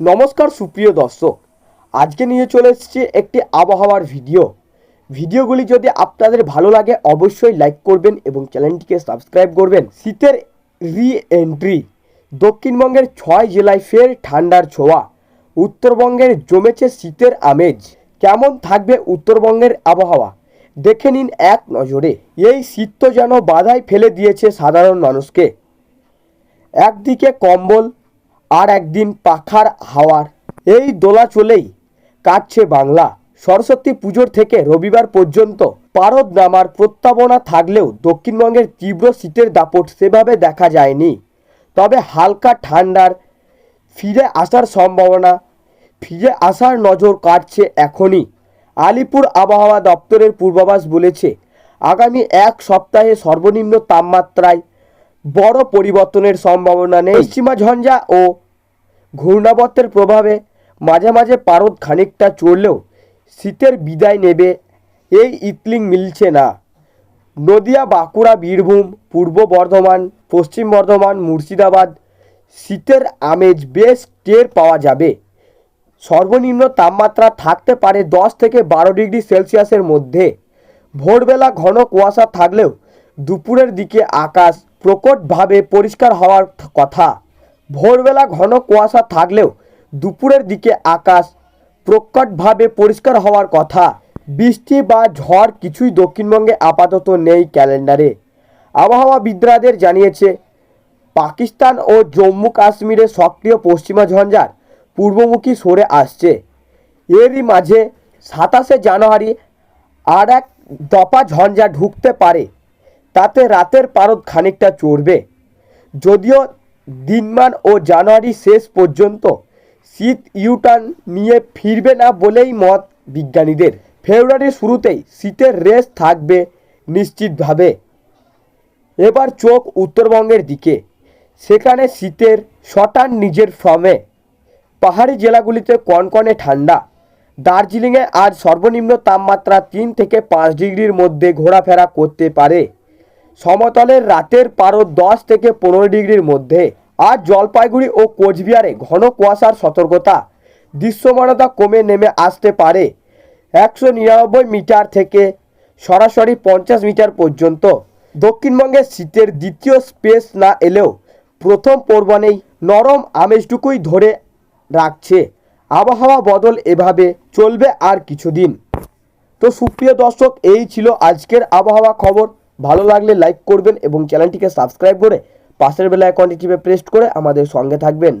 নমস্কার সুপ্রিয় দর্শক, আজকে নিয়ে চলে এসেছি একটি আবহাওয়ার ভিডিও। ভিডিওগুলি যদি আপনাদের ভালো লাগে, অবশ্যই লাইক করবেন এবং চ্যানেলটিকে সাবস্ক্রাইব করবেন। শীতের রি এন্ট্রি দক্ষিণবঙ্গের ছয় জেলায় ফের ঠান্ডার ছোঁয়া, উত্তরবঙ্গের জমেছে শীতের আমেজ। কেমন থাকবে উত্তরবঙ্গের আবহাওয়া? দেখে নিন এক নজরে। এই শীত তো যেন বাধায় ফেলে দিয়েছে সাধারণ মানুষকে। একদিকে কম্বল আর একদিন পাখার হাওয়ার। এই দোলা চলেই কাটছে বাংলা। সরস্বতী পুজোর থেকে রবিবার পর্যন্ত পারদ নামার প্রত্যাবনা থাকলেও দক্ষিণবঙ্গের তীব্র শীতের দাপট সেভাবে দেখা যায়নি। তবে হালকা ঠান্ডার ফিরে আসার সম্ভাবনা, ফিরে আসার নজর কাটছে এখনই। আলিপুর আবহাওয়া দপ্তরের পূর্বাভাস বলেছে, আগামী এক সপ্তাহে সর্বনিম্ন তাপমাত্রায় বড় পরিবর্তনের সম্ভাবনা নেই। পশ্চিমা ঝঞ্ঝা ও ঘূর্ণাবর্তের প্রভাবে মাঝে মাঝে পারদ খানিকটা চড়লেও শীতের বিদায় নেবে, এই ইতলিং মিলছে না। নদিয়া, বাঁকুড়া, বীরভূম, পূর্ব বর্ধমান, পশ্চিম বর্ধমান, মুর্শিদাবাদ, শীতের আমেজ বেশ টের পাওয়া যাবে। সর্বনিম্ন তাপমাত্রা থাকতে পারে দশ থেকে বারো ডিগ্রি সেলসিয়াসের মধ্যে। ভোরবেলা ঘন কুয়াশা থাকলেও দুপুরের দিকে আকাশ প্রকটভাবে পরিষ্কার হওয়ার কথা। ভোরবেলা ঘন কুয়াশা থাকলেও দুপুরের দিকে আকাশ প্রকটভাবে পরিষ্কার হওয়ার কথা। বৃষ্টি বা ঝড় কিছুই দক্ষিণবঙ্গে আপাতত নেই ক্যালেন্ডারে। আবহাওয়া আবহাওয়াবিদরাদের জানিয়েছে, পাকিস্তান ও জম্মু কাশ্মীরে সক্রিয় পশ্চিমা ঝঞ্ঝার পূর্বমুখী সরে আসছে। এরই মাঝে সাতাশে জানুয়ারি আর এক দফা ঝঞ্ঝা ঢুকতে পারে, তাতে রাতের পারদ খানিকটা চড়বে। যদিও দিনমান ও জানুয়ারি শেষ পর্যন্ত শীত ইউটার্ন নিয়ে ফিরবে না বলেই মত বিজ্ঞানীদের। ফেব্রুয়ারির শুরুতেই শীতের রেস থাকবে নিশ্চিতভাবে। এবার চোখ উত্তরবঙ্গের দিকে। সেখানে শীতের শটান নিজের ফর্মে। পাহাড়ি জেলাগুলিতে কনকনে ঠান্ডা। দার্জিলিংয়ে আজ সর্বনিম্ন তাপমাত্রা তিন থেকে পাঁচ ডিগ্রির মধ্যে ঘোরাফেরা করতে পারে। সমতলের রাতের পারো দশ থেকে পনেরো ডিগ্রির মধ্যে। আজ জলপাইগুড়ি ও কোচবিহারে ঘন কুয়াশার সতর্কতা। দৃশ্যমানতা কমে নেমে আসতে পারে একশো নিরানব্বই মিটার থেকে সরাসরি পঞ্চাশ মিটার পর্যন্ত। দক্ষিণবঙ্গে শীতের দ্বিতীয় স্পেস না এলেও প্রথম পর্বনেই নরম আমেজটুকুই ধরে রাখছে। আবহাওয়া বদল এভাবে চলবে আর কিছুদিন। তো সুপ্রিয় দর্শক, এই ছিল আজকের আবহাওয়া খবর। ভালো লাগলে লাইক করবেন এবং চ্যানেলটিকে সাবস্ক্রাইব করে পাশের বেলা আইকনটি টিপে প্রেস করে আমাদের সঙ্গে থাকবেন।